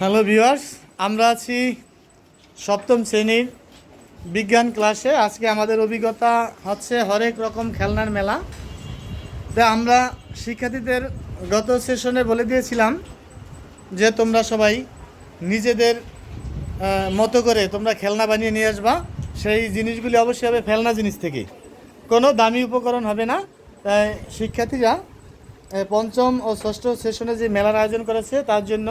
Hello viewers আমরা আছি সপ্তম শ্রেণির বিজ্ঞান ক্লাসে। আজকে আমাদের অভিজ্ঞতা হচ্ছে হরেক রকম খেলনার মেলা। তো আমরা শিক্ষার্থীদের গত সেশনে বলে দিয়েছিলাম যে তোমরা সবাই নিজেদের মতো করে তোমরা খেলনা বানিয়ে নিয়ে আসবা। সেই জিনিসগুলি অবশ্যই হবে ফেলনা জিনিস থেকে। কোনো দামি উপকরণ হবে না। তাই শিক্ষার্থীরা পঞ্চম ও ষষ্ঠ সেশনে যে মেলার আয়োজন করেছে, তার জন্য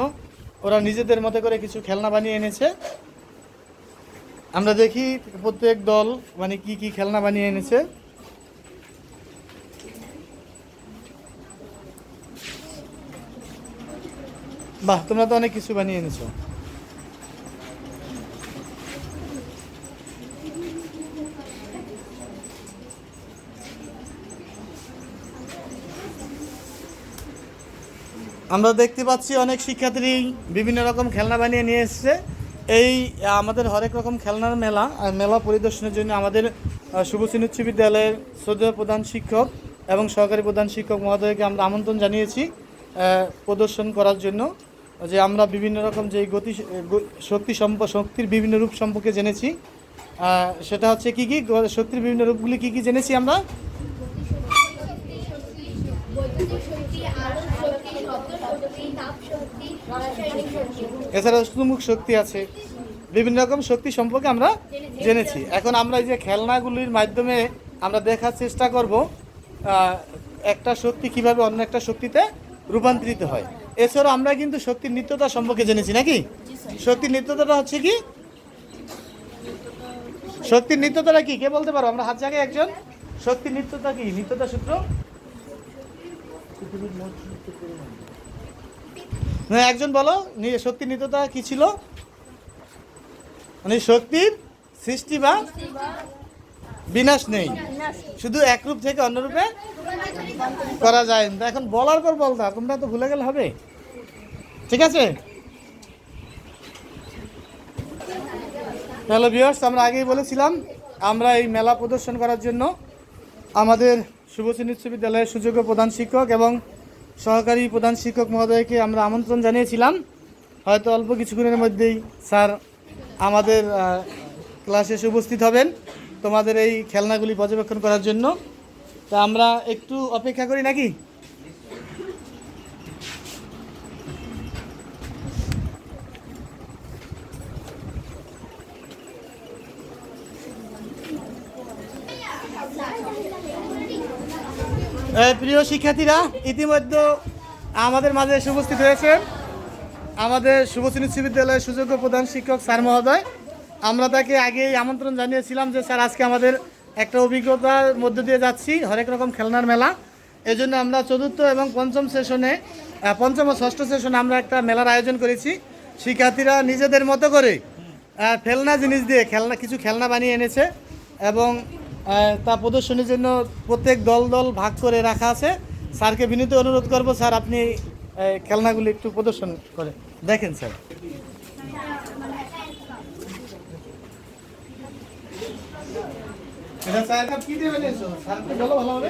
ওরা নিজেদের মতো করে কিছু খেলনা বানিয়ে এনেছে। আমরা দেখি প্রত্যেক দল মানে কি কি খেলনা বানিয়ে এনেছে। বাহ, তোমরা তো অনেক কিছু বানিয়ে এনেছো। আমরা দেখতে পাচ্ছি অনেক শিক্ষার্থী বিভিন্ন রকম খেলনা বানিয়ে নিয়ে এসেছে। এই, আমাদের হরেক রকম খেলনার মেলা, আর মেলা পরিদর্শনের জন্য আমাদের শুভশ্রী উচ্চ বিদ্যালয়ের শ্রদ্ধেয় প্রধান শিক্ষক এবং সহকারী প্রধান শিক্ষক মহোদয়কে আমরা আমন্ত্রণ জানিয়েছি প্রদর্শন করার জন্য। যে আমরা বিভিন্ন রকম যে গতি শক্তি সম্প, শক্তির বিভিন্ন রূপ সম্পর্কে জেনেছি। সেটা হচ্ছে কি কি শক্তির বিভিন্ন রূপগুলি কি কি জেনেছি আমরা বৈদ্যুতিক শক্তি আলোক শক্তি শব্দ শক্তি তাপ শক্তি রাসায়নিক শক্তি এছাড়া সুমুখ শক্তি আছে। বিভিন্ন রকম শক্তি সম্পর্কে আমরা জেনেছি। এখন আমরা এই যে খেলনাগুলির মাধ্যমে আমরা দেখার চেষ্টা করব একটা শক্তি কীভাবে অন্য একটা শক্তিতে রূপান্তরিত হয়। এছাড়াও আমরা কিন্তু শক্তির নিত্যতা সম্পর্কে জেনেছি, নাকি? শক্তির নিত্যতাটা হচ্ছে কি? শক্তির নিত্যতাটা কি? কে বলতে পারো? আমরা হাত জায়গায় একজন। শক্তির নিত্যতা কি? নিত্যতা সূত্র? একজন বলো, নি- শক্তির নিত্যতা কি ছিল? মানে শক্তির সৃষ্টি বা বিনাশ নেই। শুধু এক রূপ থেকে অন্য রূপে করা যায় না। এখন বলার পর বলতা, তোমরা তো ভুলে গেলে হবে। ঠিক আছে? হ্যালো ভিউয়ার্স, আমরা আগেই বলেছিলাম, আমরা এই মেলা প্রদর্শন করার জন্য আমাদের শুভশ্রী উচ্চ বিদ্যালয়ের সুযোগ্য প্রধান শিক্ষক এবং সহকারী প্রধান শিক্ষক মহোদয়কে আমরা আমন্ত্রণ জানিয়েছিলাম। হয়তো অল্প কিছুক্ষণের মধ্যেই স্যার আমাদের ক্লাসে এসে উপস্থিত হবেন তোমাদের এই খেলনাগুলি পর্যবেক্ষণ করার জন্য। তা আমরা একটু অপেক্ষা করি নাকি? প্রিয় শিক্ষার্থীরা, ইতিমধ্যে আমাদের মাঝে এসে উপস্থিত হয়েছে আমাদের শুভশ্রী বিশ্ববিদ্যালয়ের বিদ্যালয়ের সুযোগ্য প্রধান শিক্ষক স্যার মহোদয়। আমরা তাকে আগেই আমন্ত্রণ জানিয়েছিলাম যে, স্যার, আজকে আমাদের একটা অভিজ্ঞতার মধ্যে দিয়ে যাচ্ছি, হরেক রকম খেলনার মেলা। এজন্য আমরা চতুর্থ এবং পঞ্চম সেশনে পঞ্চম ও ষষ্ঠ সেশনে আমরা একটা মেলার আয়োজন করেছি। শিক্ষার্থীরা নিজেদের মতো করে খেলনা জিনিস দিয়ে খেলনা, কিছু খেলনা বানিয়ে এনেছে এবং তা প্রদর্শনীর জন্য প্রত্যেক দল দল ভাগ করে রাখা আছে। স্যারকে বিনীত অনুরোধ করব স্যার আপনি খেলনাগুলি একটু প্রদর্শন করে দেখেন স্যার। এটা স্যার কি দিয়ে বানিয়েছো স্যারকে বলো ভালো হবে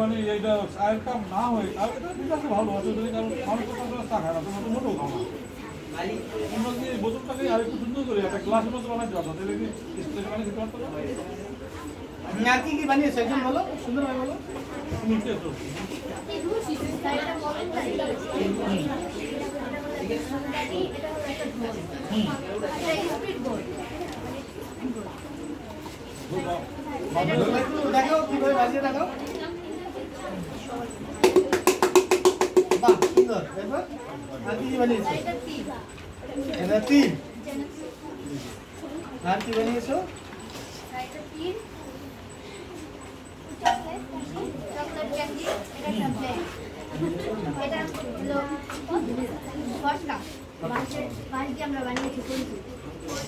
মানে কাপ না হয় আর এটা ভালো আছে যদি কারণ মানুষ তো আপনারা চা খায় না সুন্দর কি? কি কি একজন বলো সুন্দরভাবে বলো নিচে তো দেখো কীভাবে বাজিয়ে দেখো বাহ সুন্দর আর কি বানিয়েছো?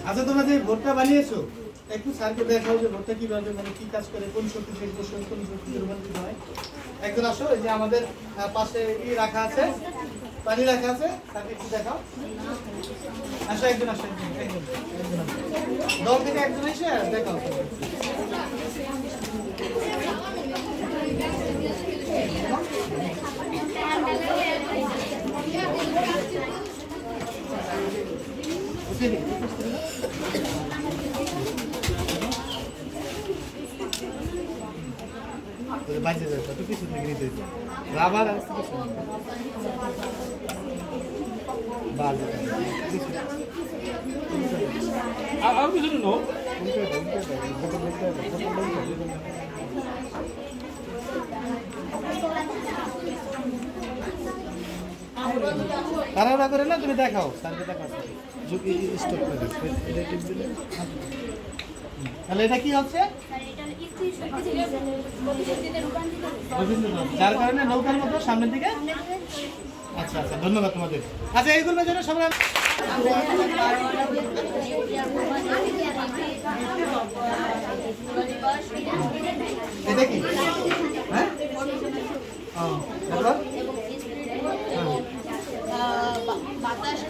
আচ্ছা তোমরা যে ভোটটা বানিয়েছো, একটু স্যারকে দেখাও যে ভোটটা কীভাবে মানে কি কাজ করে, কোন শক্তি কোন শক্তি কোন রূপান্তরিত হয়। একজন আসো, এই যে আমাদের পাশে রাখা আছে। পানি আছে? তাকে একটু দেখাও। আসো, একজন আসো, একজন দল থেকে একজন এসে দেখাও। Thank. নো উল্টে দাও, উল্টে দাও, বোতল উল্টে দাও, বোতল উল্টে দাও। তাড়াহুড়া করে না তুমি দেখাও। স্যারকে দেখাও। স্টপ করে দিস এটা টিপ দিলে হুম। তাহলে এটা কি হচ্ছে। যার কারণে নৌকার মতো সামনের দিকে? আচ্ছা আচ্ছা ধন্যবাদ তোমাদের। আচ্ছা এইগুলোর জন্য সবাই এটা কি? হ্যাঁ? হ্যাঁ। বাতাস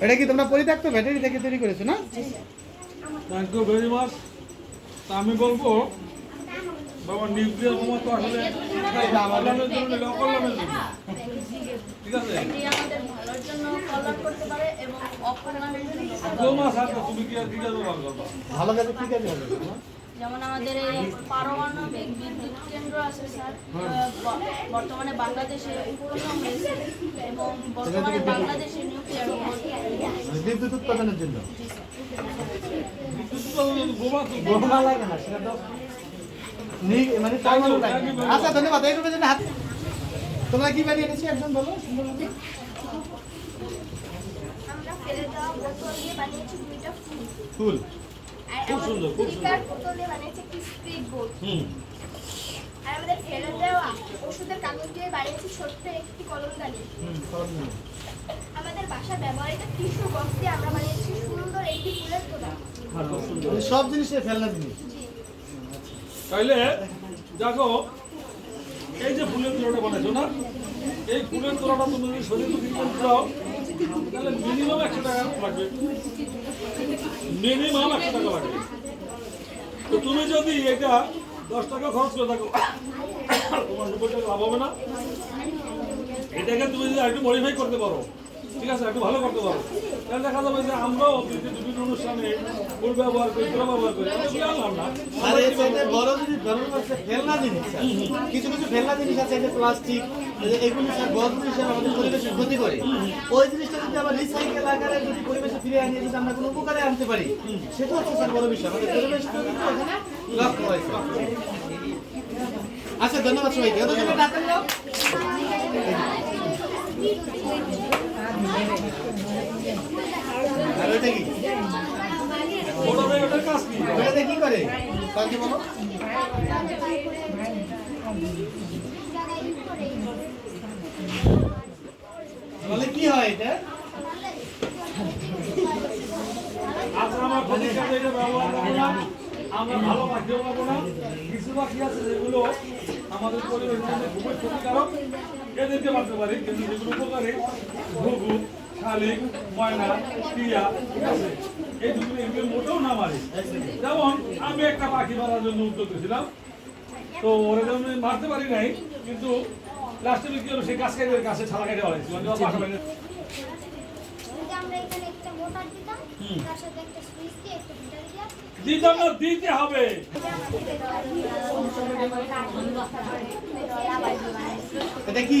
এটা কি তোমরা পরিত্যক্ত ব্যাটারি থেকে তৈরি করেছ না? থ্যাংক ইউ ভেরি মাচ তা আমি বলব বাবা নিউক্লিয়ার বোমা তো আসলে ঠিক আছে? জন্য কল্যাণ করতে পারে এবং অকল্যাণের জন্য ভালো কাজে ঠিক আছে যেমন আমাদের এই পারমাণবিক বিদ্যুৎ কেন্দ্র আছে স্যার বর্তমানে বাংলাদেশে হয়েছে এবং বর্তমানে বাংলাদেশে নিউক্লিয়ার বিদ্যুৎ উৎপাদনের জন্য? বোমা লাগে না সেটা তো মানে। আচ্ছা ধন্যবাদ হাত তোমরা কি বানিয়ে এনেছি? একজন বলো। আমরা ফেলে দেওয়া বোতল দিয়ে বানিয়েছি দুইটা ফুল। ফুল। আর খুব সুন্দর, খুব সুন্দর। বোতল দিয়ে বানিয়েছি একটি হুম। আর আমাদের ফেলে দেওয়া ওষুধের কাগজ দিয়ে বানিয়েছি ছোট্ট একটি কলমদানি হুম আমাদের বাসা ব্যবহৃত টিস্যু বক্স দিয়ে আমরা বানিয়েছি সুন্দর একটি ফুলের তোলা। খুব সুন্দর। মানে সব জিনিসের ফেলনা জিনিস তাইলে দেখো ফুলের তোলাটা বানাইছো না? এই ফুলের তোলাটা তুমি যদি শরীর করতে চাও, তাহলে মিনিমাম একশো টাকা লাগবে। মিনিমাম একশো টাকা লাগবে। তো তুমি যদি এটা দশ টাকা খরচ করে থাকো, তোমার নব্বই লাভ হবে না। এটাকে তুমি যদি একটু মডিফাই করতে পারো, ঠিক আছে? একটু ভালো করতে পারো। তাহলে দেখা যাবে যে আমরাও বিভিন্ন অনুষ্ঠানে ফুল ব্যবহার করি তোলা ব্যবহার করি আমরা আর এর সাথে বড় যদি বড় হচ্ছে ফেলনা জিনিস কিছু কিছু ফেলনা জিনিস আছে যে প্লাস্টিক এগুলি স্যার বড় জিনিস আমাদের পরিবেশের ক্ষতি করে। ওই জিনিসটা যদি আবার রিসাইকেল আকারে যদি পরিবেশে ফিরে আনিয়ে যদি আমরা কোনো উপকারে আনতে পারি, সেটা হচ্ছে স্যার বড় বিষয়, আমাদের পরিবেশটা কিন্তু এখানে লক্ষ্য হয়েছে। আচ্ছা ধন্যবাদ সবাইকে সঙ্গে ডাকেন আর ওইটা কি ওটা ভাই ওটার কাজ কি ওইটাতে কি বলো? বলে কি হয় এটা? আজ আমরা ভালো পাখিও পাবো না। কিছু পাখি আছে যেগুলো আমাদের পরিবেশের জন্য খুবই ক্ষতিকারক। এদেরকে মারতে পারি, কিন্তু উপকারী, ঘুঘু, শালিক, ময়না, টিয়া, ঠিক আছে? এই দুটো এগুলো মোটেও না মারি। যেমন আমি একটা পাখি মারার জন্য উদ্যোগ করেছিলাম তো ওরা যেমন মারতে পারি নাই কিন্তু লাস্টে কি হলো সেই গাছ কেটে গাছে ছালা কেটে বাড়াইছি মানে বাসা বাইরে যদি আমরা এখানে একটা মোটর দিতাম তার সাথে একটা সুইচ দিয়ে একটা মিটার দিয়ে। দিতাম না দিতে হবে। এটা কি?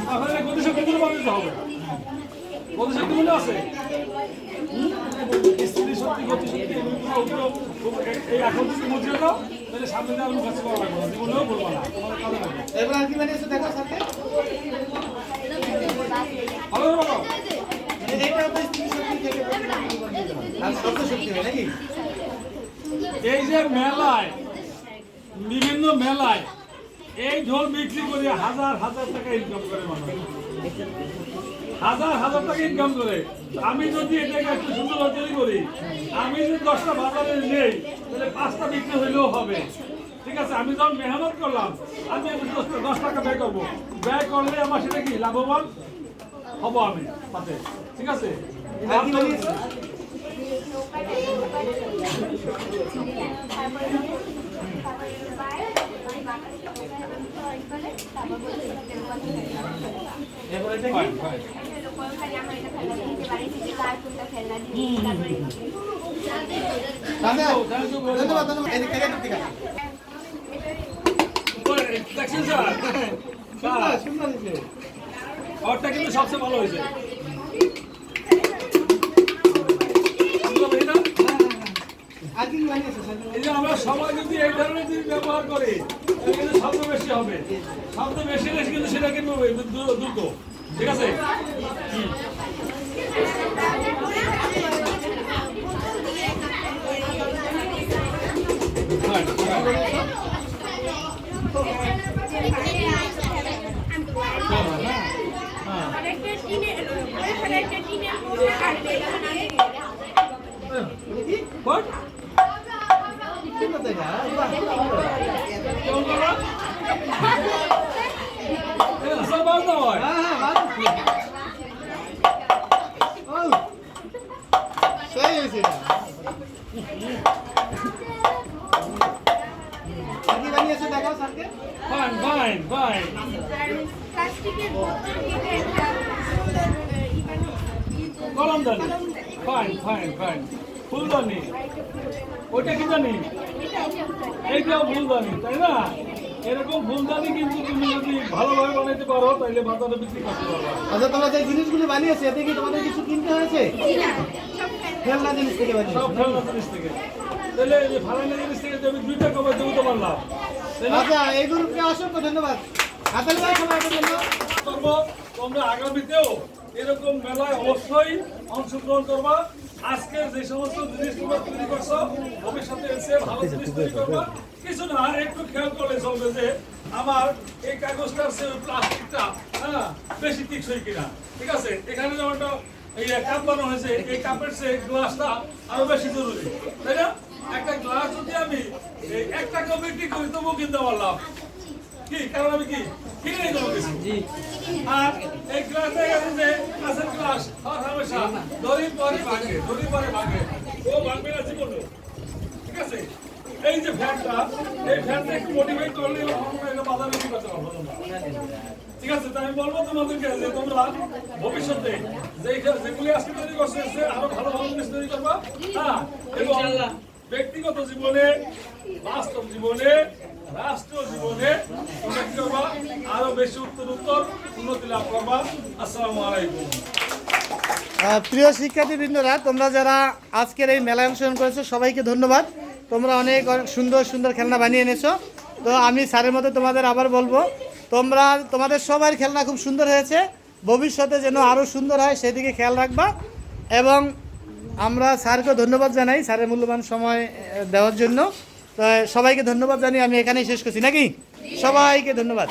এটা গতি শক্তি বানাতে হবে। গতি শক্তি আছে? স্থিতি শক্তি গতি শক্তি এই এখন যদি মুদ্রে দাও তাহলে সামনে দিয়ে আমি কাছে করা লাগবে না জীবনেও বলব না। তোমার কাজে লাগবে। এবার আর কি দেখো সাথে? ভালো? তো শক্তি থেকে আর শব্দ শক্তি হয় নাকি? এই যে মেলায় বিভিন্ন মেলায় এই ঢোল বিক্রি করে হাজার হাজার টাকা ইনকাম করে মানুষ। হাজার হাজার টাকা ইনকাম করে। আমি যদি এটাকে একটু সুন্দর তৈরি করি আমি যদি দশটা বাজারে নেই তাহলে পাঁচটা বিক্রি হইলেও হবে। ঠিক আছে আমি যখন মেহনত করলাম আমি দশ টাকা ব্যয় করব। ব্যয় করলে আমার সেটা কি লাভবান? হব আমি তাতে ঠিক আছে? এটা ঘরটা কিন্তু সবচেয়ে ভালো হয়েছে আমরা সবাই যদি এই ধরনের ব্যবহার করি তাহলে শব্দ বেশি হবে। শব্দ বেশি হলে কিন্তু সেটা কিন্তু দ্রু- দ্রুত ঠিক আছে? হুম। Fine, fine. What? সুন্দর তো এটা, বাহ। কেমন করলা? এ, সব বাদ দাও হয়। হ্যাঁ, হ্যাঁ, বাহ। ও, সেই হয়েছে এটা। আর কি বানিয়েছো দেখাও স্যারকে Fine, fine, fine. কলমদানি। ফাইন ফাইন ফাইন ফুলদানি। ওইটা কি জানি? এইটাও ফুলদানি তাই না? এরকম ফুলদানি কিন্তু তুমি যদি ভালোভাবে বানাইতে পারো তাহলে বাজারে বিক্রি করতে পারবা। আচ্ছা তোমরা যে জিনিসগুলো বানিয়েছো এতে কি তোমাদের কিছু কিনতে হয়েছে? খেলনা জিনিস থেকে সব খেলনা জিনিস থেকে। তাহলে এই যে ফালানা জিনিস থেকে যে আমি দুইটা কমাই দেবো তোমার লাভ আচ্ছা এই গ্রুপকে অসংখ্য ধন্যবাদ। হাতালি ভাই সবাইকে ধন্যবাদ তোমরা আগামীতেও এরকম মেলায় অবশ্যই অংশগ্রহণ করবা। আজকে যে সমস্ত জিনিস তোমরা তৈরি করছ ভবিষ্যতে এসে ভালো জিনিস তৈরি করবা। কিছু না একটু খেয়াল করলে চলবে যে আমার এই কাগজটার সে প্লাস্টিকটা হ্যাঁ বেশি টিকসই কিনা। ঠিক আছে? এখানে যেমনটা এই কাপ বানানো হয়েছে এই কাপের সে গ্লাসটা আরও বেশি জরুরি। তাই না? একটা গ্লাস যদি আমি এক টাকা বিক্রি করি তবুও কিনতে পারলাম। কি? কারণ আমি কি? কিনে নিয়ে কিছু। আর এই গ্লাসে গেছে যে গ্লাস আর হামেশা দড়ি পরে ভাঙে দড়ি পরে ভাঙে ও ভাঙবে না জীবনে। ফ্যানটা এই ফ্যানটা একটু মোটিভেট করলে এটা বাজারে বিক্রি করতে পারব ঠিক আছে তাই আমি বলব তোমাদেরকে যে তোমরা ভবিষ্যতে যে যেগুলি আজকে তৈরি করছে আরও ভালো ভালো জিনিস তৈরি করবা। হ্যাঁ এবং ব্যক্তিগত জীবনে বাস্তব জীবনে রাষ্ট্র জীবনে তোমরা কি করবা আরও বেশি উত্তর উত্তর উন্নতি লাভ করবা। আসসালামু আলাইকুম। প্রিয় শিক্ষার্থীবৃন্দরা তোমরা যারা আজকের এই মেলায় অংশগ্রহণ করেছ সবাইকে ধন্যবাদ। তোমরা অনেক সুন্দর সুন্দর খেলনা বানিয়ে এনেছো। তো আমি স্যারের মতো তোমাদের আবার বলব, তোমরা, তোমাদের সবার খেলনা খুব সুন্দর হয়েছে। ভবিষ্যতে যেন আরও সুন্দর হয়, সেদিকে খেয়াল রাখবা। এবং আমরা স্যারকে ধন্যবাদ জানাই, স্যারের মূল্যবান সময় দেওয়ার জন্য। তো সবাইকে ধন্যবাদ জানিয়ে আমি এখানেই শেষ করছি, নাকি? সবাইকে ধন্যবাদ।